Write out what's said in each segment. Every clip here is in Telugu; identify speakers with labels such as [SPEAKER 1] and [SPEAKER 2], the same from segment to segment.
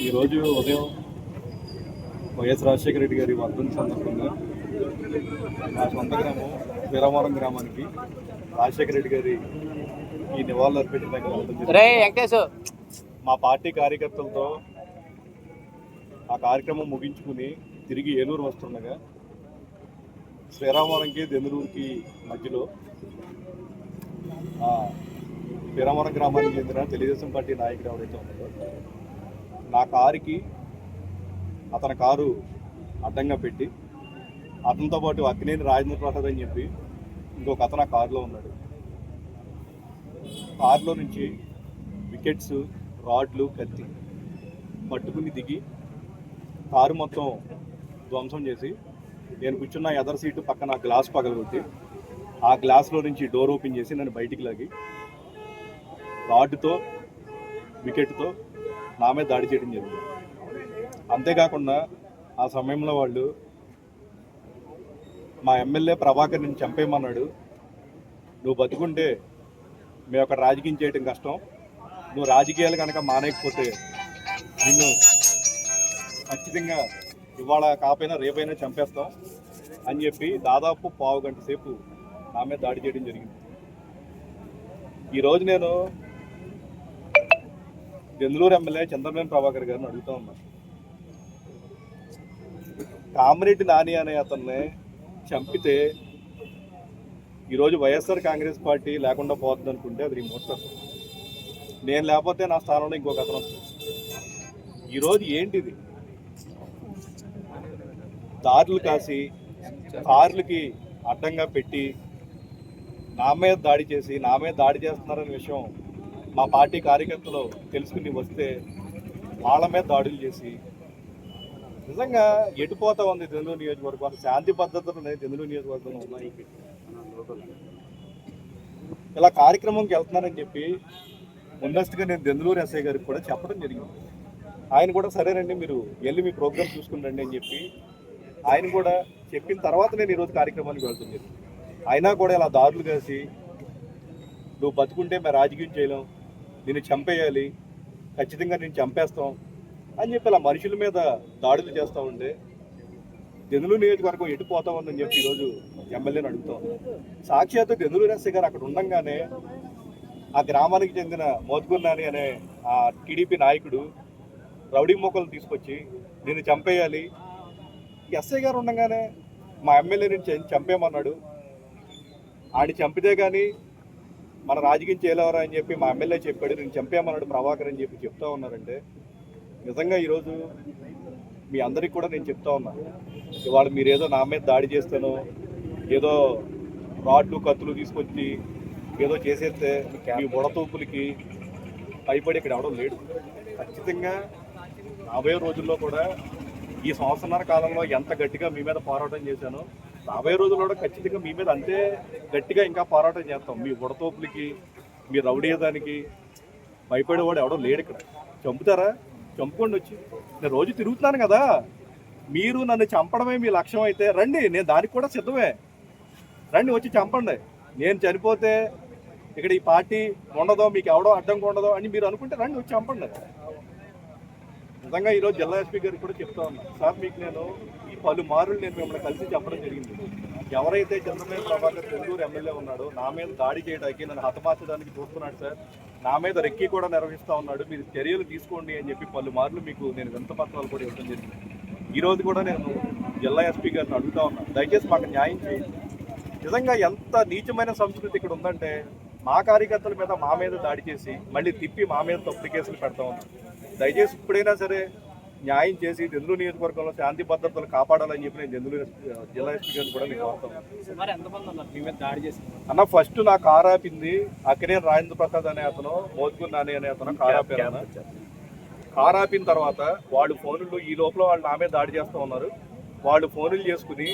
[SPEAKER 1] ఈరోజు ఉదయం వైఎస్ రాజశేఖర రెడ్డి గారి వర్ధంతి సందర్భంగా మా సొంత గ్రామం వీరవరం గ్రామానికి రాజశేఖర రెడ్డి గారి ఈ నివాళులు అర్పించడానికి మా పార్టీ కార్యకర్తలతో ఆ కార్యక్రమం ముగించుకుని తిరిగి ఏలూరు వస్తుండగా శ్రీరామవరంకి దెందులూరుకి మధ్యలో పిరమర గ్రామానికి చెందిన తెలుగుదేశం పార్టీ నాయకుడు ఎవరైతే ఉన్నాడో నా కారుకి అతని కారు అడ్డంగా పెట్టి అతనితో పాటు అగ్నేని రాజేంద్ర ప్రసాద్ అని చెప్పి ఇంకొక అతను ఆ కారులో ఉన్నాడు. కారులో నుంచి వికెట్స్ రాడ్లు కత్తి పట్టుకుని దిగి కారు మొత్తం ధ్వంసం చేసి నేను కూర్చున్న ఎదర్ సీటు పక్కన గ్లాస్ పగలగొట్టి ఆ గ్లాస్లో నుంచి డోర్ ఓపెన్ చేసి నన్ను బయటికి లాగి రాడ్తో వికెట్తో నా మీద దాడి చేయడం జరిగింది. అంతేకాకుండా ఆ సమయంలో వాళ్ళు మా ఎమ్మెల్యే ప్రభాకర్ నేను చంపేయమన్నాడు. నువ్వు బతుకుంటే మీ యొక్క రాజకీయం చేయటం కష్టం. నువ్వు రాజకీయాలు కనుక మానేయకపోతే నిన్ను ఖచ్చితంగా ఇవాళ కాపైనా రేపైనా చంపేస్తాం అని చెప్పి దాదాపు పావు గంట సేపు నా మీద దాడి చేయడం జరిగింది. ఈరోజు నేను దెందులూరు ఎమ్మెల్యే చంద్రబాబు ప్రభాకర్ గారిని అడుగుతా ఉన్నా. కామిరెడ్డి నాని అనే అతన్ని చంపితే ఈరోజు వైఎస్ఆర్ కాంగ్రెస్ పార్టీ లేకుండా పోతుంది అనుకుంటే అది రిమోట్ నేను లేకపోతే నా స్థానంలో ఇంకొక అతను ఈరోజు ఏంటిది? దారులు కాసి కార్లకి అడ్డంగా పెట్టి నా మీద దాడి చేసి నా మీద దాడి చేస్తున్నారనే విషయం మా పార్టీ కార్యకర్తలు తెలుసుకుని వస్తే వాళ్ళ మీద దాడులు చేసి నిజంగా ఎటుపోతా ఉంది తెందులు నియోజకవర్గం? అసలు శాంతి పద్ధతులు ఉన్నాయి తెందులు నియోజకవర్గంలో ఉన్నాయి. ఇలా కార్యక్రమంకి వెళ్తున్నానని చెప్పి ముందస్తుగా నేను దెందులూరు ఎస్ఐ గారికి కూడా చెప్పడం జరిగింది. ఆయన కూడా సరేనండి మీరు వెళ్ళి మీ ప్రోగ్రామ్ చూసుకుని అని చెప్పి ఆయన కూడా చెప్పిన తర్వాత నేను ఈరోజు కార్యక్రమానికి వెళ్తుంది అయినా కూడా ఇలా దారులు కాసి నువ్వు బతుకుంటే మేము రాజకీయం చేయలేం. నిన్ను చంపేయాలి ఖచ్చితంగా నేను చంపేస్తాం అని చెప్పి అలా మనుషుల మీద దాడులు చేస్తూ ఉంటే దెందులూరు నియోజకవర్గం ఎటు పోతా ఉందని చెప్పి ఈరోజు ఎమ్మెల్యేని అడుగుతాం. సాక్షాత్ దెందులూరు ఎస్ఐ గారు అక్కడ ఉండంగానే ఆ గ్రామానికి చెందిన మోత్కూర్ నాని అనే ఆ టీడీపీ నాయకుడు రౌడీ మొక్కలు తీసుకొచ్చి నేను చంపేయాలి. ఎస్ఐ గారు ఉండగానే మా ఎమ్మెల్యే నేను చంపేయమన్నాడు. ఆడిని చంపితే కానీ మన రాజకీయం చేయలేవరా అని చెప్పి మా ఎమ్మెల్యే చెప్పాడు నేను చంపేమన్నాడు ప్రభాకర్ అని చెప్పి చెప్తా ఉన్నారంటే నిజంగా ఈరోజు మీ అందరికి కూడా నేను చెప్తా ఉన్నా ఇవాళ మీరు ఏదో నా మీద దాడి చేస్తాను ఏదో రాడ్లు కత్తులు తీసుకొచ్చి ఏదో చేసేస్తే మీ బుడతూపులకి భయపడి ఇక్కడ ఎవడం లేడు. ఖచ్చితంగా రాబోయే రోజుల్లో కూడా ఈ సంవత్సరాల కాలంలో ఎంత గట్టిగా మీ మీద పోరాటం చేశానో రాబోయే రోజుల్లో కూడా ఖచ్చితంగా మీ మీద అంతే గట్టిగా ఇంకా పోరాటం చేస్తాం. మీ ఉడతోపులకి మీ రౌడీయదానికి భయపడేవాడు ఎవడో లేడు ఇక్కడ. చంపుతారా? చంపుకోండి వచ్చి. నేను రోజు తిరుగుతున్నాను కదా. మీరు నన్ను చంపడమే మీ లక్ష్యం అయితే రండి నేను దానికి కూడా సిద్ధమే. రండి వచ్చి చంపండి. నేను చనిపోతే ఇక్కడ ఈ పార్టీ ఉండదో మీకు ఎవడో అడ్డంగా ఉండదో అని మీరు అనుకుంటే రండి వచ్చి చంపండి. నిజంగా ఈరోజు జిల్లా ఎస్పీ గారికి కూడా చెప్తా ఉన్నాను సార్ మీకు నేను ఈ పలుమారులు నేను మిమ్మల్ని కలిసి చెప్పడం జరిగింది. ఎవరైతే చంద్రబాబు ప్రభాకర్ చెందూరు ఎమ్మెల్యే ఉన్నాడో నా మీద దాడి చేయడానికి నన్ను హతమార్చడానికి చూస్తున్నాడు సార్. నా మీద రెక్కి కూడా నిర్వహిస్తా ఉన్నాడు. మీరు చర్యలు తీసుకోండి అని చెప్పి పలు మార్లు మీకు నేను వింత పత్రాలు కూడా ఇవ్వడం జరిగింది. ఈరోజు కూడా నేను జిల్లా ఎస్పీ గారిని అడుగుతా ఉన్నాను దయచేసి మాకు న్యాయం చేయండి. నిజంగా ఎంత నీచమైన సంస్కృతి ఇక్కడ ఉందంటే మా కార్యకర్తల మీద మా మీద దాడి చేసి మళ్ళీ తిప్పి మా మీద తప్పుడు కేసులు పెడతా ఉన్నారు దయచేసి ఇప్పుడైనా సరే న్యాయం చేసి దెందులు నియోజకవర్గంలో శాంతి భద్రతలు కాపాడాలని చెప్పి నేను దెందులు జిల్లా ఎస్పీ గారిని కూడా నేను కోరుతాను
[SPEAKER 2] చేసి
[SPEAKER 1] అన్న ఫస్ట్ నా కార్ ఆపింది అక్కడే రాజేంద్ర ప్రసాద్ అనే అతను మోత్కూర్ నాని అనే అతను కార్ ఆపారు. కార్ ఆపిన తర్వాత వాళ్ళు ఫోన్లు ఈ లోపల వాళ్ళు నా మీద దాడి చేస్తూ ఉన్నారు. వాళ్ళు ఫోన్లు చేసుకుని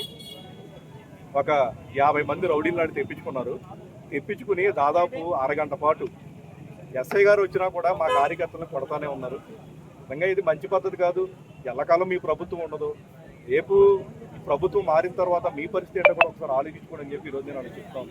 [SPEAKER 1] ఒక యాభై మంది రౌడీలు నాటి తెప్పించుకున్నారు. తెప్పించుకుని దాదాపు అరగంట పాటు ఎస్ఐ గారు వచ్చినా కూడా మా కార్యకర్తలను కొడతానే ఉన్నారు. నిజంగా ఇది మంచి పద్ధతి కాదు. ఎల్లకాలం మీ ప్రభుత్వం ఉండదు. రేపు ప్రభుత్వం మారిన తర్వాత మీ పరిస్థితి ఏంటో కూడా ఒకసారి ఆలోచించుకోండి అని చెప్పి ఈరోజు నేను అలా చెప్తాను